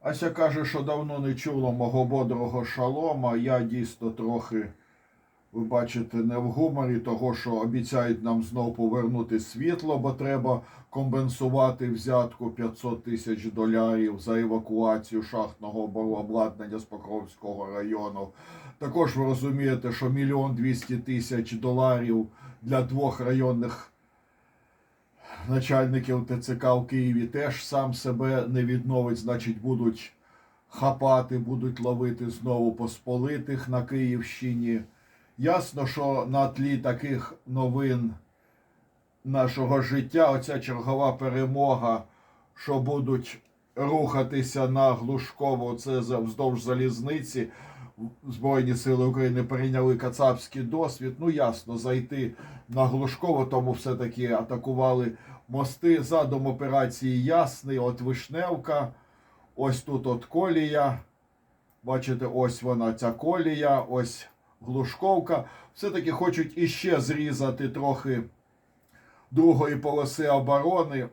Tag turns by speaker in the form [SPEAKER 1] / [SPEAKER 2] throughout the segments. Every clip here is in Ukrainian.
[SPEAKER 1] Ася каже, що давно не чула мого бодрого шалома. Я дійсно трохи, ви бачите, не в гуморі, того, що обіцяють нам знов повернути світло, бо треба компенсувати взятку 500 тисяч долярів за евакуацію шахтного обладнання з Покровського району. Також ви розумієте, що мільйон двісті тисяч доларів для двох районних начальників ТЦК в Києві теж сам себе не відновить, значить, будуть хапати, будуть ловити знову посполитих на Київщині. Ясно, що на тлі таких новин нашого життя, оця чергова перемога, що будуть рухатися на Глушково, це вздовж залізниці. Збройні сили України прийняли кацапський досвід. Ну ясно, зайти на Глушково, тому все-таки атакували мости. Задум операції ясний. От Вишневка, ось тут от колія. Бачите, ось вона ця колія, ось Глушковка. Все-таки хочуть іще зрізати трохи другої полоси оборони.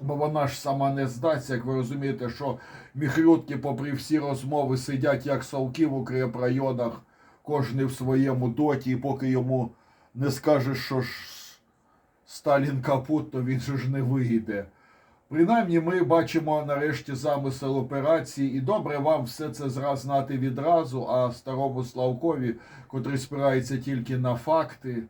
[SPEAKER 1] Бо вона ж сама не здасться, як ви розумієте, що міхрютки, попри всі розмови, сидять як совки в укрепрайонах, кожний в своєму доті, і поки йому не скажеш, що ж Сталін капут, то він ж не вийде. Принаймні, ми бачимо нарешті замисел операції, і добре вам все це зраз знати відразу, а старому Славкові, котрий спирається тільки на факти,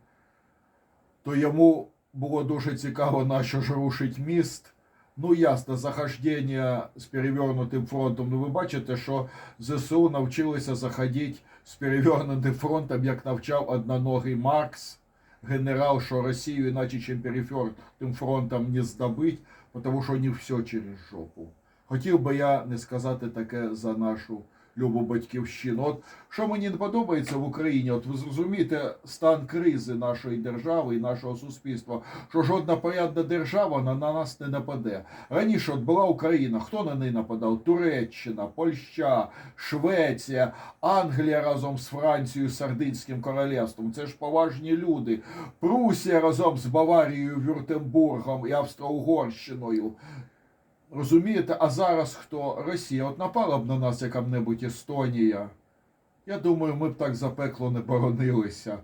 [SPEAKER 1] то йому було дуже цікаво, на що ж рушить міст. Ну, ясно, захождення з перевернутим фронтом. Ну, ви бачите, що ЗСУ навчилися заходити з перевернутим фронтом, як навчав одноногий Маркс, генерал, що Росію іначе чим перевернутим фронтом не здобить, тому що не все через жопу. Хотів би я не сказати таке за нашу любу батьківщину. От що мені не подобається в Україні, от ви зрозумієте стан кризи нашої держави і нашого суспільства, що жодна порядна держава на, на нас не нападе. Раніше от була Україна, хто на неї нападав? Туреччина, Польща, Швеція, Англія разом з Францією, Сардинським королівством. Це ж поважні люди. Прусія разом з Баварією, Вюртембургом і Австро-Угорщиною. Розумієте, а зараз хто? Росія. От напала б на нас яка-небудь Естонія. Я думаю, ми б так запекло не боронилися.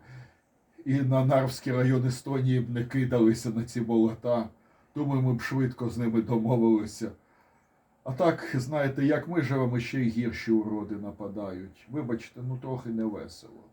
[SPEAKER 1] І на Нарвський район Естонії б не кидалися на ці болота. Думаю, ми б швидко з ними домовилися. А так, знаєте, як ми живемо, ще й гірші уроди нападають. Вибачте, ну трохи не весело.